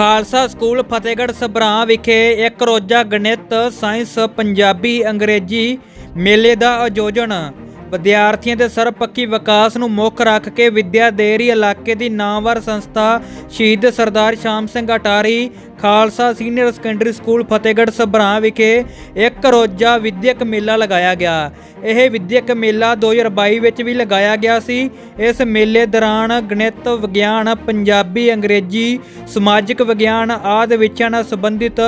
Khalsa school Fatehgarh Sabhran ਵਿਖੇ ਇੱਕ ਰੋਜ਼ਾ ਗਣਿਤ ਸਾਇੰਸ ਪੰਜਾਬੀ ਅੰਗਰੇਜ਼ੀ ਮੇਲੇ ਦਾ ਆਯੋਜਨ। ਵਿਦਿਆਰਥੀਆਂ ਦੇ ਸਰਬਪੱਖੀ ਵਿਕਾਸ ਨੂੰ ਮੁੱਖ ਰੱਖ ਕੇ ਵਿੱਦਿਆ ਦੇਰੀ ਇਲਾਕੇ ਦੀ ਨਾਮਵਰ ਸੰਸਥਾ ਸ਼ਹੀਦ Sardar Sham Singh Atari Khalsa senior secondary school Fatehgarh Sabhra ਵਿਖੇ ਇੱਕ ਰੋਜ਼ਾ ਵਿਦਿਅਕ ਮੇਲਾ ਲਗਾਇਆ ਗਿਆ। ਇਹ ਵਿਦਿਅਕ ਮੇਲਾ 2022 ਵਿੱਚ ਵੀ ਲਗਾਇਆ ਗਿਆ ਸੀ। ਇਸ ਮੇਲੇ ਦੌਰਾਨ ਗਣਿਤ, ਵਿਗਿਆਨ, ਪੰਜਾਬੀ, ਅੰਗਰੇਜ਼ੀ, ਸਮਾਜਿਕ ਵਿਗਿਆਨ ਆਦਿ ਵਿਸ਼ਿਆਂ ਨਾਲ ਸੰਬੰਧਿਤ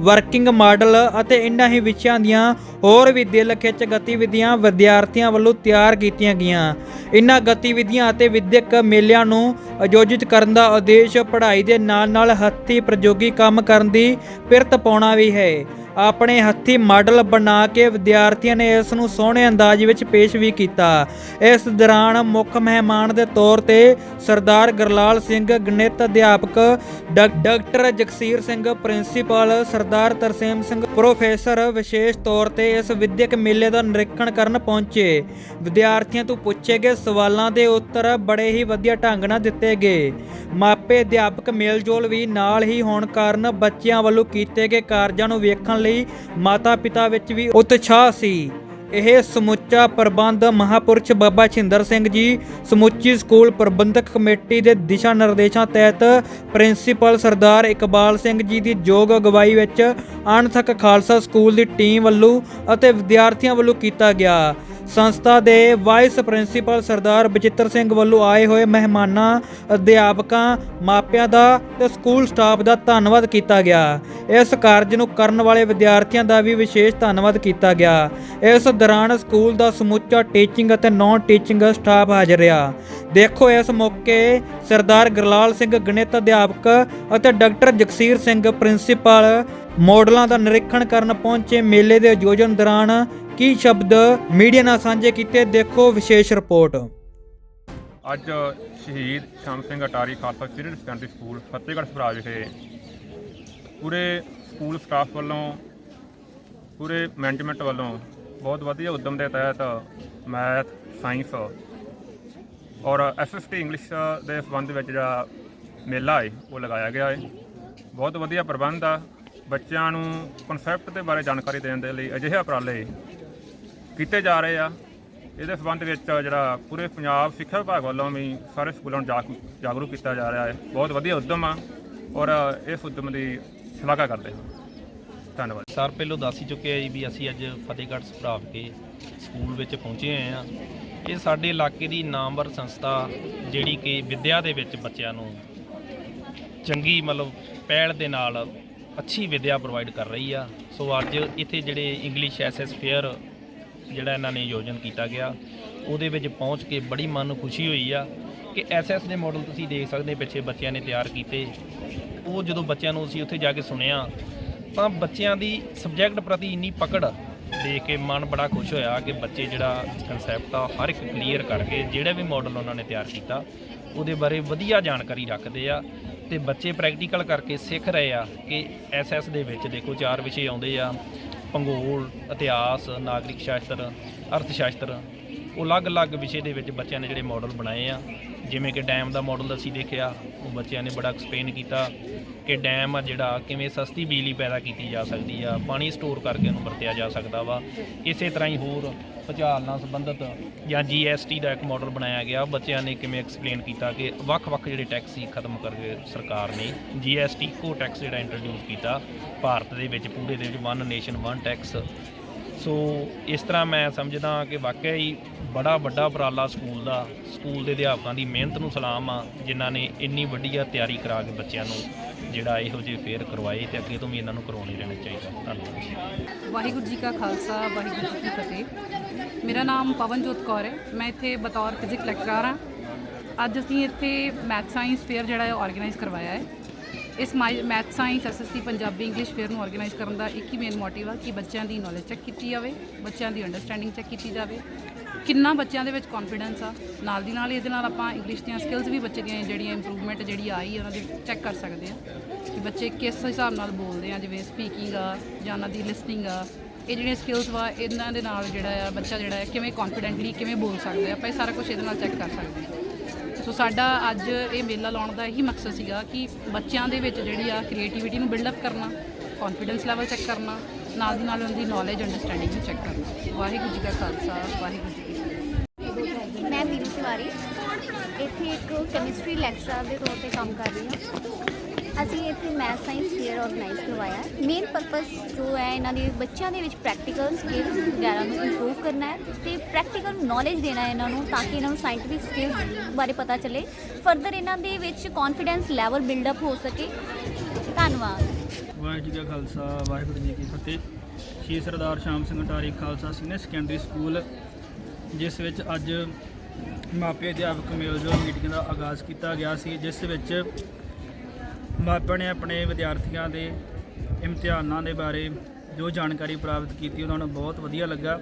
ਵਰਕਿੰਗ ਮਾਡਲ ਅਤੇ ਇਨ੍ਹਾਂ ਹੀ ਵਿਸ਼ਿਆਂ ਦੀਆਂ ਹੋਰ ਵੀ ਦਿਲ ਖਿੱਚ ਗਤੀਵਿਧੀਆਂ ਵਿਦਿਆਰਥੀਆਂ ਵੱਲੋਂ ਤਿਆਰ ਕੀਤੀਆਂ ਗਈਆਂ। ਇਨ੍ਹਾਂ ਗਤੀਵਿਧੀਆਂ ਅਤੇ ਵਿਦਿਅਕ ਮੇਲਿਆਂ ਨੂੰ ਆਯੋਜਿਤ ਕਰਨ ਦਾ ਉਦੇਸ਼ ਪੜ੍ਹਾਈ ਦੇ ਨਾਲ-ਨਾਲ ਹੱਥੀਂ ਪ੍ਰਯੋਗੀ ਕੰਮ ਕਰਨ ਦੀ ਪਿਰਤ ਪਾਉਣਾ ਵੀ ਹੈ। ਆਪਣੇ ਹੱਥੀ ਮਾਡਲ ਬਣਾ ਕੇ ਵਿਦਿਆਰਥੀਆਂ ਨੇ ਇਸ ਨੂੰ ਸੋਹਣੇ ਅੰਦਾਜ਼ ਵਿੱਚ ਪੇਸ਼ ਵੀ ਕੀਤਾ। ਇਸ ਦੌਰਾਨ ਮੁੱਖ ਮਹਿਮਾਨ ਦੇ ਤੌਰ ਤੇ ਸਰਦਾਰ ਗਰਲਾਲ ਸਿੰਘ, ਗਣਿਤ ਅਧਿਆਪਕ ਡਾ- doctor Jagsir Singh, principal Sardar Tarsem Singh, professor ਵਿਸ਼ੇਸ਼ ਤੌਰ ਤੇ ਇਸ ਵਿਦਿਅਕ ਮੇਲੇ ਦਾ ਨਿਰੀਖਣ ਕਰਨ ਪਹੁੰਚੇ। ਵਿਦਿਆਰਥੀਆਂ ਤੋਂ ਪੁੱਛੇ ਗਏ ਸਵਾਲਾਂ ਦੇ ਉੱਤਰ ਬੜੇ ਹੀ ਵਧੀਆ ਢੰਗ ਨਾਲ ਦਿੱਤੇ ਗਏ। ਮਾਪੇ ਅਧਿਆਪਕ ਮੇਲਜੋਲ ਵੀ ਨਾਲ ਹੀ ਹੋਣ ਕਾਰਨ ਬੱਚਿਆਂ ਵੱਲੋਂ ਕੀਤੇ ਗਏ ਕਾਰਜਾਂ ਨੂੰ ਵੇਖਣ ਲਈ ਮਾਤਾ-ਪਿਤਾ ਵਿੱਚ ਵੀ ਉਤਸ਼ਾਹ ਸੀ। ਇਹ ਸਮੁੱਚਾ ਪ੍ਰਬੰਧ ਮਹਾਪੁਰਸ਼ ਬਾਬਾ ਛਿੰਦਰ ਸਿੰਘ ਜੀ ਸਮੁੱਚੀ ਸਕੂਲ ਪ੍ਰਬੰਧਕ ਕਮੇਟੀ ਦੇ ਦਿਸ਼ਾ ਨਿਰਦੇਸ਼ਾਂ ਤਹਿਤ ਪ੍ਰਿੰਸੀਪਲ ਸਰਦਾਰ ਇਕਬਾਲ ਸਿੰਘ ਜੀ ਦੀ ਯੋਗ ਅਗਵਾਈ ਵਿੱਚ ਅਣਥਕ ਖਾਲਸਾ ਸਕੂਲ ਦੀ ਟੀਮ ਵੱਲੋਂ ਅਤੇ ਵਿਦਿਆਰਥੀਆਂ ਵੱਲੋਂ ਕੀਤਾ ਗਿਆ। ਸੰਸਥਾ ਦੇ ਵਾਈਸ ਪ੍ਰਿੰਸੀਪਲ ਸਰਦਾਰ ਬਚਿੱਤਰ ਸਿੰਘ ਵੱਲੋਂ ਆਏ ਹੋਏ ਮਹਿਮਾਨਾਂ, ਅਧਿਆਪਕਾਂ, ਮਾਪਿਆਂ ਦਾ ਤੇ ਸਕੂਲ ਸਟਾਫ ਦਾ ਧੰਨਵਾਦ ਕੀਤਾ ਗਿਆ। ਇਸ ਕਾਰਜ ਨੂੰ ਕਰਨ ਵਾਲੇ ਵਿਦਿਆਰਥੀਆਂ ਦਾ ਵੀ ਵਿਸ਼ੇਸ਼ ਧੰਨਵਾਦ ਕੀਤਾ ਗਿਆ। ਇਸ ਦੌਰਾਨ ਸਕੂਲ ਦਾ ਸਮੁੱਚਾ ਟੀਚਿੰਗ ਅਤੇ ਨਾਨ ਟੀਚਿੰਗ ਸਟਾਫ ਹਾਜ਼ਰ ਰਿਹਾ। ਦੇਖੋ ਇਸ ਮੌਕੇ ਸਰਦਾਰ ਗਰਲਾਲ ਸਿੰਘ ਗਣਿਤ ਅਧਿਆਪਕ ਅਤੇ ਡਾਕਟਰ ਜਗਸੀਰ ਸਿੰਘ ਪ੍ਰਿੰਸੀਪਲ ਮਾਡਲਾਂ ਦਾ ਨਿਰੀਖਣ ਕਰਨ ਪਹੁੰਚੇ ਮੇਲੇ ਦੇ ਆਯੋਜਨ ਦੌਰਾਨ ਕੀ ਸ਼ਬਦ ਮੀਡੀਆ ਨਾਲ ਸਾਂਝੇ ਕੀਤੇ? ਦੇਖੋ ਵਿਸ਼ੇਸ਼ ਰਿਪੋਰਟ। ਅੱਜ ਸ਼ਹੀਦ Sham Singh Atari Khalsa senior secondary school, Fatehgarh Sabhra ਵਿਖੇ ਪੂਰੇ ਸਕੂਲ ਸਟਾਫ ਵੱਲੋਂ, ਪੂਰੇ ਮੈਨੇਜਮੈਂਟ ਵੱਲੋਂ ਬਹੁਤ ਵਧੀਆ ਉਦਮ ਦੇ ਤਹਿਤ ਮੈਥ, ਸਾਇੰਸ ਔਰ ਐਸਐਸਟੀ ਇੰਗਲਿਸ਼ ਦੇ ਸੰਬੰਧ ਵਿੱਚ ਜਿਹੜਾ ਮੇਲਾ ਹੈ ਉਹ ਲਗਾਇਆ ਗਿਆ ਹੈ ਬਹੁਤ ਵਧੀਆ ਪ੍ਰਬੰਧ ਆ। ਬੱਚਿਆਂ ਨੂੰ ਕਨਸੈਪਟ ਦੇ ਬਾਰੇ ਜਾਣਕਾਰੀ ਦੇਣ ਦੇ ਲਈ ਅਜਿਹੇ ਉਪਰਾਲੇ ਕੀਤੇ ਜਾ ਰਹੇ ਆ। ਇਹਦੇ ਸੰਬੰਧ ਵਿੱਚ ਜਿਹੜਾ ਪੂਰੇ ਪੰਜਾਬ ਸਿੱਖਿਆ ਵਿਭਾਗ ਵੱਲੋਂ ਵੀ ਸਾਰੇ ਸਕੂਲਾਂ ਨੂੰ ਜਾਗ- ਜਾਗਰੂਕ ਕੀਤਾ ਜਾ ਰਿਹਾ ਹੈ। ਬਹੁਤ ਵਧੀਆ ਉਦਮ ਆ ਔਰ ਇਸ ਉਦਮ ਦੀ ਸ਼ਲਾਘਾ ਕਰਦੇ ਹਾਂ। ਧੰਨਵਾਦ। ਸਰ, ਪਹਿਲੋਂ ਦੱਸ ਹੀ ਚੁੱਕੇ ਆ ਜੀ ਵੀ ਅਸੀਂ ਅੱਜ ਫਤਿਹਗੜ੍ਹ ਸਭਰਾਵ ਕੇ ਸਕੂਲ ਵਿੱਚ ਪਹੁੰਚੇ ਹੋਏ ਆ ਇਹ ਸਾਡੇ ਇਲਾਕੇ ਦੀ ਨਾਮਵਰ ਸੰਸਥਾ ਜਿਹੜੀ ਕਿ ਵਿੱਦਿਆ ਦੇ ਵਿੱਚ ਬੱਚਿਆਂ ਨੂੰ ਚੰਗੀ ਮਤਲਬ ਪਹਿਲ ਦੇ ਨਾਲ ਅੱਛੀ ਵਿੱਦਿਆ ਪ੍ਰੋਵਾਈਡ ਕਰ ਰਹੀ ਆ। ਸੋ ਅੱਜ ਇੱਥੇ ਜਿਹੜੇ ਇੰਗਲਿਸ਼ ਐਸਐਸ ਫੇਅਰ ਜਿਹੜਾ ਇਹਨਾਂ ਨੇ ਆਯੋਜਨ ਕੀਤਾ ਗਿਆ, ਉਹਦੇ ਵਿੱਚ ਪਹੁੰਚ ਕੇ ਬੜੀ ਮਨ ਨੂੰ ਖੁਸ਼ੀ ਹੋਈ ਆ ਕਿ ਐਸਐਸ ਦੇ ਮਾਡਲ ਤੁਸੀਂ ਦੇਖ ਸਕਦੇ ਪਿੱਛੇ ਬੱਚਿਆਂ ਨੇ ਤਿਆਰ ਕੀਤੇ। ਉਹ ਜਦੋਂ ਬੱਚਿਆਂ ਨੂੰ ਅਸੀਂ ਉੱਥੇ ਜਾ ਕੇ ਸੁਣਿਆ, ਤਾਂ ਬੱਚਿਆਂ ਦੀ ਸਬਜੈਕਟ ਪ੍ਰਤੀ ਇੰਨੀ ਪਕੜ ਦੇਖ ਕੇ ਮਨ ਬੜਾ ਖੁਸ਼ ਹੋਇਆ ਕਿ ਬੱਚੇ ਜਿਹੜਾ ਕਨਸੈਪਟ ਆ, ਹਰ ਇੱਕ ਕਲੀਅਰ ਕਰਕੇ ਜਿਹੜਾ ਵੀ ਮਾਡਲ ਉਹਨਾਂ ਨੇ ਤਿਆਰ ਕੀਤਾ, ਉਹਦੇ ਬਾਰੇ ਵਧੀਆ ਜਾਣਕਾਰੀ ਰੱਖਦੇ ਆ ਤੇ ਬੱਚੇ ਪ੍ਰੈਕਟੀਕਲ ਕਰਕੇ ਸਿੱਖ ਰਹੇ ਆ ਕਿ ਐਸਐਸ ਦੇ ਵਿੱਚ ਦੇਖੋ, ਚਾਰ ਵਿਸ਼ੇ ਆਉਂਦੇ ਆ। ਭੂਗੋਲ, ਇਤਿਹਾਸ, ਨਾਗਰਿਕ ਸ਼ਾਸਤਰ, ਅਰਥ ਸ਼ਾਸਤਰ, ਉਹ ਅਲੱਗ-ਅਲੱਗ ਵਿਸ਼ੇ ਦੇ ਵਿੱਚ ਬੱਚਿਆਂ ਨੇ ਜਿਹੜੇ ਮਾਡਲ ਬਣਾਏ ਆ। ਜਿਵੇਂ ਕਿ ਡੈਮ ਦਾ ਮਾਡਲ ਅਸੀਂ ਦੇਖਿਆ, ਉਹ ਬੱਚਿਆਂ ਨੇ ਬੜਾ ਐਕਸਪਲੇਨ ਕੀਤਾ ਕਿ ਡੈਮ ਆ ਜਿਹੜਾ ਕਿਵੇਂ ਸਸਤੀ ਬਿਜਲੀ ਪੈਦਾ ਕੀਤੀ ਜਾ ਸਕਦੀ ਆ, ਪਾਣੀ ਸਟੋਰ ਕਰਕੇ ਉਹਨੂੰ ਵਰਤਿਆ ਜਾ ਸਕਦਾ ਵਾ। ਇਸੇ ਤਰ੍ਹਾਂ ਹੀ ਹੋਰ ਭੁਚਾਲ ਨਾਲ ਸੰਬੰਧਿਤ ਜਾਂ ਜੀਐਸਟੀ ਦਾ ਇੱਕ ਮਾਡਲ ਬਣਾਇਆ ਗਿਆ। ਬੱਚਿਆਂ ਨੇ ਕਿਵੇਂ ਐਕਸਪਲੇਨ ਕੀਤਾ ਕਿ ਵੱਖ-ਵੱਖ ਜਿਹੜੇ ਟੈਕਸ ਸੀ, ਖਤਮ ਕਰਕੇ ਸਰਕਾਰ ਨੇ। ਜੀਐਸਟੀ ਕੋ ਟੈਕਸ ਜਿਹੜਾ ਇੰਟਰੋਡਿਊਸ ਕੀਤਾ। ਭਾਰਤ ਦੇ ਵਿੱਚ ਪੂਰੇ ਦੇ ਵਿੱਚ one nation one tax so ਇਸ ਤਰ੍ਹਾਂ ਮੈਂ ਸਮਝਦਾ ਕਿ ਵਾਕਿਆ ਹੀ ਬੜਾ ਵੱਡਾ ਉਪਰਾਲਾ ਸਕੂਲ ਦਾ। ਸਕੂਲ ਦੇ ਅਧਿਆਪਕਾਂ ਦੀ ਮਿਹਨਤ ਨੂੰ ਸਲਾਮ ਆ, ਜਿਨ੍ਹਾਂ ਨੇ ਇੰਨੀ ਵੱਡੀਆ ਤਿਆਰੀ ਕਰਾ ਕੇ ਬੱਚਿਆਂ ਨੂੰ ਜਿਹੜਾ ਇਹੋ ਜਿਹੇ ਫੇਅਰ ਕਰਵਾਏ ਤੇ ਅੱਗੇ ਤੋਂ ਵੀ ਇਹਨਾਂ ਨੂੰ ਕਰਵਾਉਣੇ ਰਹਿਣਾ ਚਾਹੀਦਾ। ਧੰਨਵਾਦ। ਵਾਹਿਗੁਰੂ ਜੀ ਕਾ ਖਾਲਸਾ, ਵਾਹਿਗੁਰੂ ਜੀ ਕੀ ਫਤਿਹ। ਮੇਰਾ ਨਾਮ ਪਵਨਜੋਤ ਕੌਰ ਹੈ। ਮੈਂ ਇੱਥੇ ਬਤੌਰ ਫਿਜ਼ਿਕ ਲੈਕਚਰਰ ਹਾਂ। ਅੱਜ ਅਸੀਂ ਇੱਥੇ ਮੈਥ ਸਾਇੰਸ ਫੇਅਰ ਜਿਹੜਾ ਹੈ ਆਰਗੇਨਾਈਜ਼ ਕਰਵਾਇਆ ਹੈ। ਇਸ math science SST Punjabi, English fair ਨੂੰ ਆਰਗੇਨਾਈਜ਼ ਕਰਨ ਦਾ ਇੱਕ ਹੀ ਮੇਨ ਮੋਟਿਵ ਆ ਕਿ ਬੱਚਿਆਂ ਦੀ ਨੌਲੇਜ ਚੈੱਕ ਕੀਤੀ ਜਾਵੇ, ਬੱਚਿਆਂ ਦੀ ਅੰਡਰਸਟੈਂਡਿੰਗ ਚੈੱਕ ਕੀਤੀ ਜਾਵੇ ਕਿੰਨਾ ਬੱਚਿਆਂ ਦੇ ਵਿੱਚ ਕੌਨਫੀਡੈਂਸ ਆ? ਨਾਲ ਦੀ ਨਾਲ ਇਹਦੇ ਨਾਲ ਆਪਾਂ ਇੰਗਲਿਸ਼ ਦੀਆਂ ਸਕਿੱਲਸ ਵੀ ਬੱਚੇ ਦੀਆਂ ਜਿਹੜੀਆਂ ਇੰਪਰੂਵਮੈਂਟ ਜਿਹੜੀ ਆਈ, ਉਹਨਾਂ ਦੀ ਚੈੱਕ ਕਰ ਸਕਦੇ ਆ। ਕਿ ਬੱਚੇ ਕਿਸ ਹਿਸਾਬ ਨਾਲ ਬੋਲਦੇ ਆ, ਜਿਵੇਂ ਸਪੀਕਿੰਗ ਆ ਜਾਂ ਉਹਨਾਂ ਦੀ ਲਿਸਨਿੰਗ ਆ। ਇਹ ਜਿਹੜੀਆਂ ਸਕਿੱਲਸ ਵਾ, ਇਹਨਾਂ ਦੇ ਨਾਲ ਜਿਹੜਾ ਆ ਬੱਚਾ ਜਿਹੜਾ ਹੈ ਕਿਵੇਂ ਕੌਨਫੀਡੈਂਟਲੀ ਕਿਵੇਂ ਬੋਲ ਸਕਦਾ ਹੈ ਆਪਾਂ ਇਹ ਸਾਰਾ ਕੁਝ ਇਹਦੇ ਨਾਲ ਚੈੱਕ ਕਰ ਸਕਦੇ ਹਾਂ ਸੋ ਸਾਡਾ ਅੱਜ ਇਹ ਮੇਲਾ ਲਾਉਣ ਦਾ ਇਹੀ ਮਕਸਦ ਸੀਗਾ ਕਿ ਬੱਚਿਆਂ ਦੇ ਵਿੱਚ ਜਿਹੜੀ ਆ ਕ੍ਰੀਏਟੀਵਿਟੀ ਨੂੰ ਬਿਲਡ ਅਪ ਕਰਨਾ ਕੌਨਫੀਡੈਂਸ ਲੈਵਲ ਚੈੱਕ ਕਰਨਾ, ਨਾਲ ਦੀ ਨਾਲ ਉਹਨਾਂ ਦੀ ਨੌਲੇਜ ਅੰਡਰਸਟੈਂਡਿੰਗ ਨੂੰ ਚੈੱਕ ਕਰਨਾ। ਵਾਹਿਗੁਰੂ ਜੀ ਕਾ ਖਾਲਸਾ, ਵਾਹਿਗੁਰੂ ਜੀ ਤਿਵਾਰੀ ਇੱਥੇ ਇੱਕ ਕੈਮਿਸਟਰੀ ਲੈਕਚਰਰ ਦੇ ਤੌਰ ਤੇ ਕੰਮ ਕਰ ਰਹੀ ਹਾਂ। ਅਸੀਂ ਇੱਥੇ ਮੈਥ ਸਾਇੰਸ ਫੇਅਰ ਆਰਗੇਨਾਈਜ਼ ਕਰਵਾਇਆ। ਮੇਨ ਪਰਪਸ ਜੋ ਹੈ, ਇਹਨਾਂ ਦੇ ਬੱਚਿਆਂ ਦੇ ਵਿੱਚ ਪ੍ਰੈਕਟੀਕਲ ਸਕਿੱਲਸ ਵਗੈਰਾ ਨੂੰ ਇੰਪਰੂਵ ਕਰਨਾ ਹੈ ਤੇ ਪ੍ਰੈਕਟੀਕਲ ਨੌਲੇਜ ਦੇਣਾ ਹੈ ਇਹਨਾਂ ਨੂੰ ਤਾਂ ਕਿ ਇਹਨਾਂ ਨੂੰ ਸਾਇੰਟਿਫਿਕ ਸਕਿੱਲਸ ਬਾਰੇ ਪਤਾ ਚੱਲੇ। ਫਰਦਰ ਇਹਨਾਂ ਦੇ ਵਿੱਚ ਕੌਨਫੀਡੈਂਸ ਲੈਵਲ ਬਿਲਡ ਅਪ ਹੋ ਸਕੇ। ਧੰਨਵਾਦ। ਵਾਹਿਗੁਰੂ ਜੀ ਕਾ ਖਾਲਸਾ, ਵਾਹਿਗੁਰੂ ਜੀ ਕੀ ਫਤਿਹ। Shri Sardar Sham Singh Attari Khalsa senior secondary school, ਜਿਸ ਵਿੱਚ ਅੱਜ ਮਾਪੇ ਅਧਿਆਪਕ ਮੇਲ ਮੇਲਜੋਲ ਮੀਟਿੰਗ ਦਾ ਆਗਾਜ਼ ਕੀਤਾ ਗਿਆ ਸੀ, ਜਿਸ ਵਿੱਚ ਮਾਪਿਆਂ ਨੇ ਆਪਣੇ ਵਿਦਿਆਰਥੀਆਂ ਦੇ ਇਮਤਿਹਾਨਾਂ ਦੇ ਬਾਰੇ ਜੋ ਜਾਣਕਾਰੀ ਪ੍ਰਾਪਤ ਕੀਤੀ, ਉਹਨਾਂ ਨੂੰ ਬਹੁਤ ਵਧੀਆ ਲੱਗਾ।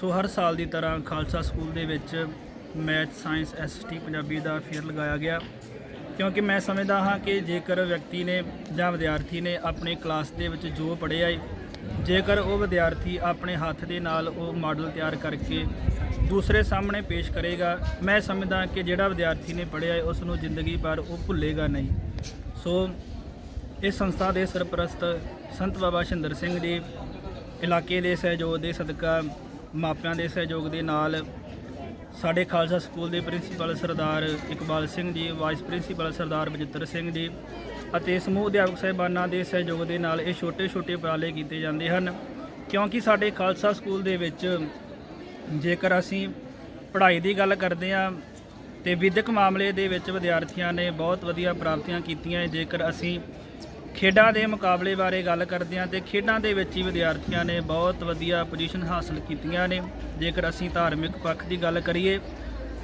ਸੋ ਹਰ ਸਾਲ ਦੀ ਤਰ੍ਹਾਂ ਖਾਲਸਾ ਸਕੂਲ ਦੇ ਵਿੱਚ ਮੈਥ, ਸਾਇੰਸ ਐਸਟੀ ਪੰਜਾਬੀ ਦਾ ਫੇਅਰ ਲਗਾਇਆ ਗਿਆ। ਕਿਉਂਕਿ ਮੈਂ ਸਮਝਦਾ ਹਾਂ ਕਿ ਜੇਕਰ ਵਿਅਕਤੀ ਨੇ ਜਾਂ ਵਿਦਿਆਰਥੀ ਨੇ ਆਪਣੀ ਕਲਾਸ ਦੇ ਵਿੱਚ ਜੋ ਪੜ੍ਹਿਆ ਹੈ ਜੇਕਰ ਉਹ ਵਿਦਿਆਰਥੀ ਆਪਣੇ ਹੱਥ ਦੇ ਨਾਲ ਉਹ ਮਾਡਲ ਤਿਆਰ ਕਰਕੇ ਦੂਸਰੇ ਸਾਹਮਣੇ ਪੇਸ਼ ਕਰੇਗਾ, ਮੈਂ ਸਮਝਦਾ ਕਿ ਜਿਹੜਾ ਵਿਦਿਆਰਥੀ ਨੇ ਪੜ੍ਹਿਆ ਹੈ, ਉਸ ਨੂੰ ਜ਼ਿੰਦਗੀ ਭਰ ਉਹ ਭੁੱਲੇਗਾ ਨਹੀਂ। ਸੋ, ਇਸ ਸੰਸਥਾ ਦੇ ਸਰਪ੍ਰਸਤ ਸੰਤ ਬਾਬਾ ਸ਼ਿੰਦਰ ਸਿੰਘ ਜੀ, ਇਲਾਕੇ ਦੇ ਸਹਿਯੋਗ ਦੇ ਸਦਕਾ, ਮਾਪਿਆਂ ਦੇ ਸਹਿਯੋਗ ਦੇ ਨਾਲ ਸਾਡੇ ਖਾਲਸਾ ਸਕੂਲ ਦੇ principal Sardar Iqbal Singh ji, vice principal Sardar Bajittar Singh ji ਅਤੇ ਸਮੂਹ ਅਧਿਆਪਕ ਸਾਹਿਬਾਨਾਂ ਦੇ ਸਹਿਯੋਗ ਦੇ ਨਾਲ ਇਹ ਛੋਟੇ-ਛੋਟੇ ਉਪਰਾਲੇ ਕੀਤੇ ਜਾਂਦੇ ਹਨ। ਕਿਉਂਕਿ ਸਾਡੇ ਖਾਲਸਾ ਸਕੂਲ ਦੇ ਵਿੱਚ ਜੇਕਰ ਅਸੀਂ ਪੜ੍ਹਾਈ ਦੀ ਗੱਲ ਕਰਦੇ ਹਾਂ, ਤੇ ਵਿਦਿਅਕ ਮਾਮਲੇ ਦੇ ਵਿੱਚ ਵਿਦਿਆਰਥੀਆਂ ਨੇ ਬਹੁਤ ਵਧੀਆ ਪ੍ਰਾਪਤੀਆਂ ਕੀਤੀਆਂ। ਜੇਕਰ ਅਸੀਂ ਖੇਡਾਂ ਦੇ ਮੁਕਾਬਲੇ ਬਾਰੇ ਗੱਲ ਕਰਦੇ ਹਾਂ ਤੇ ਖੇਡਾਂ ਦੇ ਵਿੱਚ ਹੀ ਵਿਦਿਆਰਥੀਆਂ ਨੇ ਬਹੁਤ ਵਧੀਆ ਪੋਜੀਸ਼ਨ ਹਾਸਲ ਕੀਤੀਆਂ ਨੇ। ਜੇਕਰ ਅਸੀਂ ਧਾਰਮਿਕ ਪੱਖ ਦੀ ਗੱਲ ਕਰੀਏ,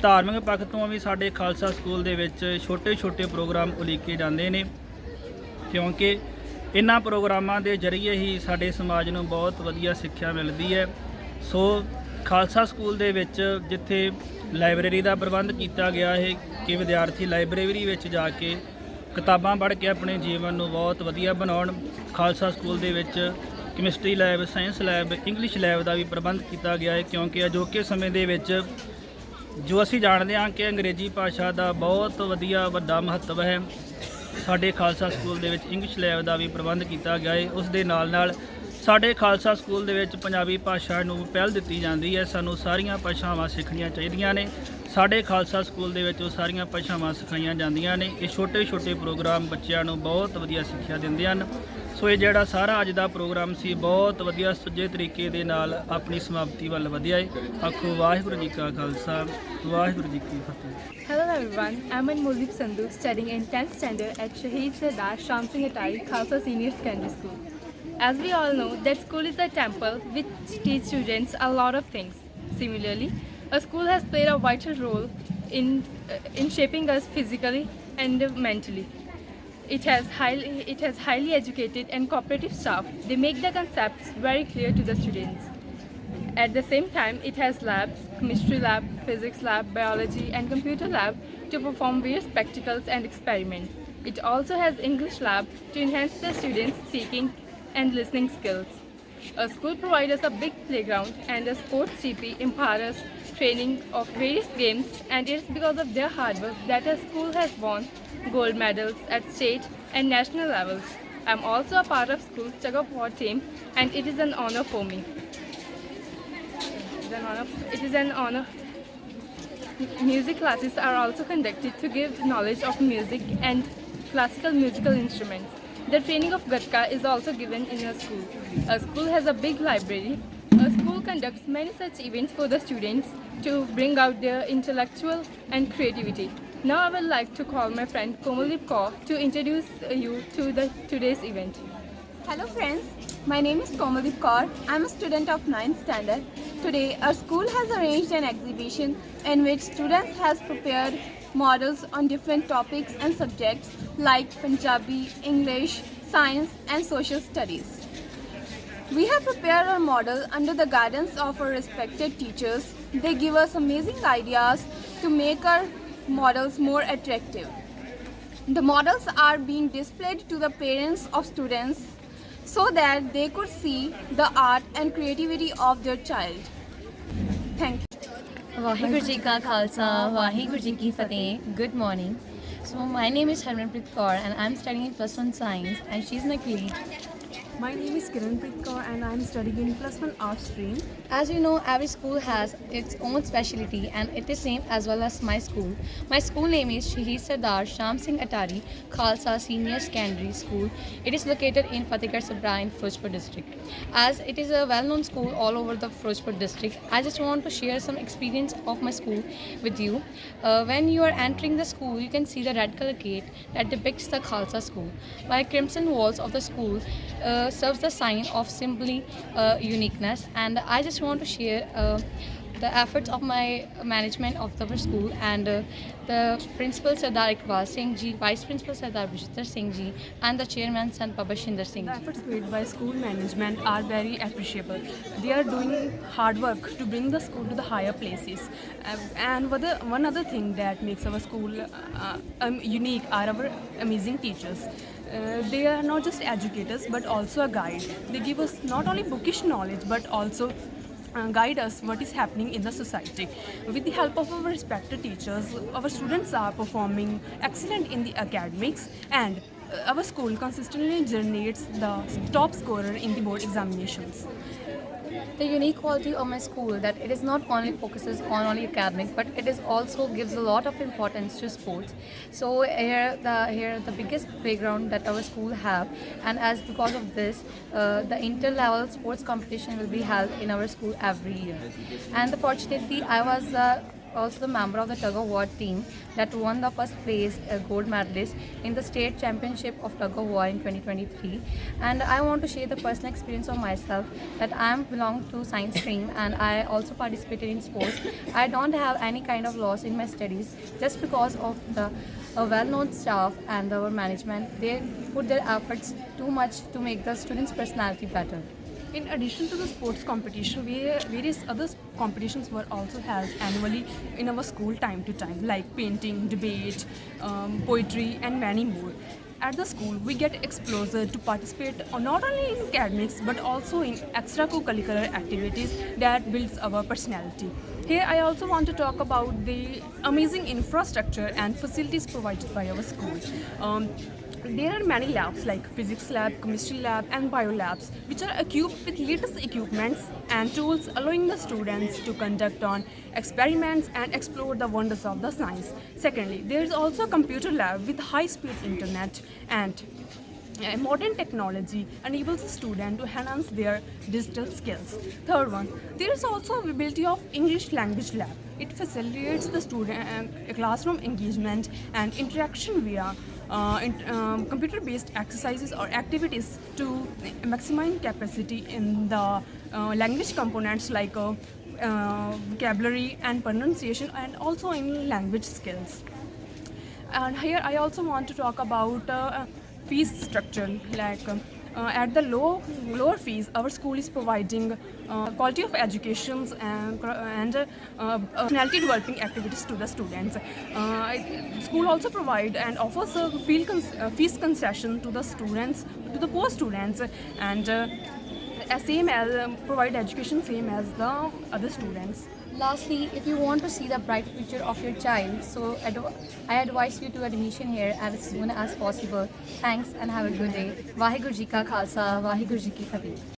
ਧਾਰਮਿਕ ਪੱਖ ਤੋਂ ਵੀ ਸਾਡੇ ਖਾਲਸਾ ਸਕੂਲ ਦੇ ਵਿੱਚ ਛੋਟੇ-ਛੋਟੇ ਪ੍ਰੋਗਰਾਮ ਉਲੀਕੇ ਜਾਂਦੇ ਨੇ, ਕਿਉਂਕਿ ਇਹਨਾਂ ਪ੍ਰੋਗਰਾਮਾਂ ਦੇ ਜ਼ਰੀਏ ਹੀ ਸਾਡੇ ਸਮਾਜ ਨੂੰ ਬਹੁਤ ਵਧੀਆ ਸਿੱਖਿਆ ਮਿਲਦੀ ਹੈ। ਸੋ ਖਾਲਸਾ ਸਕੂਲ ਦੇ ਵਿੱਚ ਜਿੱਥੇ ਲਾਇਬ੍ਰੇਰੀ ਦਾ ਪ੍ਰਬੰਧ ਕੀਤਾ ਗਿਆ ਹੈ, ਕਿ ਵਿਦਿਆਰਥੀ ਲਾਇਬ੍ਰੇਰੀ ਵਿੱਚ ਜਾ ਕੇ ਕਿਤਾਬਾਂ ਪੜ੍ਹ ਕੇ ਆਪਣੇ ਜੀਵਨ ਨੂੰ ਬਹੁਤ ਵਧੀਆ ਬਣਾਉਣ, ਖਾਲਸਾ ਸਕੂਲ ਦੇ ਵਿੱਚ chemistry lab science lab English lab ਦਾ ਵੀ ਪ੍ਰਬੰਧ ਕੀਤਾ ਗਿਆ ਹੈ, ਕਿਉਂਕਿ ਅਜੋਕੇ ਸਮੇਂ ਦੇ ਵਿੱਚ ਜੋ ਅਸੀਂ ਜਾਣਦੇ ਹਾਂ ਕਿ ਅੰਗਰੇਜ਼ੀ ਭਾਸ਼ਾ ਦਾ ਬਹੁਤ ਵਧੀਆ ਵੱਡਾ ਮਹੱਤਵ ਹੈ, ਸਾਡੇ ਖਾਲਸਾ ਸਕੂਲ ਦੇ ਵਿੱਚ ਇੰਗਲਿਸ਼ ਲੈਬ ਦਾ ਵੀ ਪ੍ਰਬੰਧ ਕੀਤਾ ਗਿਆ ਹੈ, ਉਸ ਦੇ ਨਾਲ ਨਾਲ ਸਾਡੇ ਖਾਲਸਾ ਸਕੂਲ ਦੇ ਵਿੱਚ ਪੰਜਾਬੀ ਭਾਸ਼ਾ ਨੂੰ ਪਹਿਲ ਦਿੱਤੀ ਜਾਂਦੀ ਹੈ, ਸਾਨੂੰ ਸਾਰੀਆਂ ਭਾਸ਼ਾਵਾਂ ਸਿੱਖਣੀਆਂ ਚਾਹੀਦੀਆਂ ਨੇ ਸਾਡੇ ਖਾਲਸਾ ਸਕੂਲ ਦੇ ਵਿੱਚ ਉਹ ਸਾਰੀਆਂ ਭਾਸ਼ਾਵਾਂ ਸਿਖਾਈਆਂ ਜਾਂਦੀਆਂ ਨੇ ਇਹ ਛੋਟੇ-ਛੋਟੇ ਪ੍ਰੋਗਰਾਮ ਬੱਚਿਆਂ ਨੂੰ ਬਹੁਤ ਵਧੀਆ ਸਿੱਖਿਆ ਦਿੰਦੇ ਹਨ ਸੋ ਇਹ ਜਿਹੜਾ ਸਾਰਾ ਅੱਜ ਦਾ ਪ੍ਰੋਗਰਾਮ ਸੀ ਬਹੁਤ ਵਧੀਆ ਸੁੱਜੇ ਤਰੀਕੇ ਦੇ ਨਾਲ ਆਪਣੀ ਸਮਾਪਤੀ ਵੱਲ ਵਧਿਆ ਹੈ ਆਖੋ ਵਾਹਿਗੁਰੂ ਜੀ ਕਾ ਖਾਲਸਾ ਵਾਹਿਗੁਰੂ ਜੀ ਕੀ ਫਤਿਹ Hello everyone, I'm Anmoldeep Sandhu studying in 10th standard at Shahid Sardar Sham Singh Atari Khalsa Senior Secondary School. As we all know, that school is a temple which teaches students a lot of things. Similarly, a school has played a vital role in, uh, in shaping us physically and mentally. It has, highly, it has highly educated and cooperative staff. They make the concepts very clear to the students. At the same time, it has labs, chemistry lab, physics lab, biology and computer lab to perform various practicals and experiments. It also has English lab to enhance the students' speaking and listening skills. A school provides us a big playground and a sports GP empowers training of various games and it is because of their hard work that our school has won gold medals at state and national levels. I'm also a part of school's tug of war team and it is an honor for me. It is an honor. It is an honor. Music classes are also conducted to give knowledge of music and classical musical instruments. The training of Gatka is also given in a school. Our school has a big library. A conducts many such events for the students to bring out their intellectual and creativity. Now I would like to call my friend Komalip Kaur to introduce you to the today's event. Hello friends, my name is Komaldeep Kaur. I'm a student of 9th standard. Today our school has arranged an exhibition in which students has prepared models on different topics and subjects like Punjabi, English, science and social studies. We have prepared our model under the guidance of our respected teachers. They give us amazing ideas to make our models more attractive. The models are being displayed to the parents of students so that they could see the art and creativity of their child. Thank you. Ka Khalsa, Ki Fateh. Good morning. So my name is Harmanpreet Kaur and I'm studying in first one science and she's my colleague my name is Kiranpreet Kaur and I am studying in plus one art stream. As you know, every school has its own specialty and it is same as well as my school. My school name is Shahid Sardar Sham Singh Atari Khalsa Senior Secondary School. It is located in Fatehgarh Sabra in Firozpur district. As it is a well-known school all over the Firozpur district, I just want to share some experience of my school with you. Uh, when you are entering the school, you can see the red color gate that depicts the Khalsa school. My crimson walls of the school uh, serves the sign of simply uh, uniqueness and I just want to share uh, the efforts of my management of the school and uh, the principal Sardar Iqbal Singh ji, vice principal Sardar Bishtar Singh ji and the chairman Sant Baba Shinder Singh The ji. efforts made by school management are very appreciable. They are doing hard work to bring the school to the higher places. Uh, and one other thing that makes our school uh, um, unique are our amazing teachers. Uh, they are not just educators but also a guide. They give us not only bookish knowledge but also uh, guide us what is happening in the society. With the help of our respected teachers, our students are performing excellent in the academics and uh, our school consistently generates the top scorer in the board examinations. The unique quality of my school that it is not only focuses on only academic but it is also gives a lot of importance to sports. So here the here the biggest playground that our school have and as because of this uh, the inter level sports competition will be held in our school every year. And the fortunately i was uh, also the member of the tug of war team that won the first place uh, gold medalist in the state championship of tug of war in 2023 and i want to share the personal experience of myself that i belong to science stream and i also participated in sports. I don't have any kind of loss in my studies just because of the uh, well-known staff and our management. They put their efforts too much to make the students personality better In addition to the sports competition, various other competitions were also held annually in our school time to time, like painting, debate, um, poetry, and many more. At the school, we get exposure to participate not only in academics but also in extracurricular activities that builds our personality. Here, I also want to talk about the amazing infrastructure and facilities provided by our school. Um, there are many labs like physics lab, chemistry lab, and bio labs, which are equipped with latest equipments and tools, allowing the students to conduct on experiments and explore the wonders of the science. Secondly, there is also a computer lab with high-speed internet and modern technology enables the student to enhance their digital skills. Third one, there is also availability of English language lab. It facilitates the student uh, classroom engagement and interaction via uh, um, computer-based exercises or activities to maximize capacity in the uh, language components like uh, uh, vocabulary and pronunciation and also in language skills. And here I also want to talk about fees structure. Like um, at the low lower fees, our school is providing uh, quality of educations and and uh, uh, personality developing activities to the students. Uh, school also provide and offers a fee uh, fees concession to the students to the poor students and. Uh, same as um, provide education same as the other students. Lastly, if you want to see the bright future of your child, so I advise you to admission here as soon as possible. Thanks and have a good day. Vaheguru Ji Ka Khalsa, Vaheguru Ji Ki Fateh.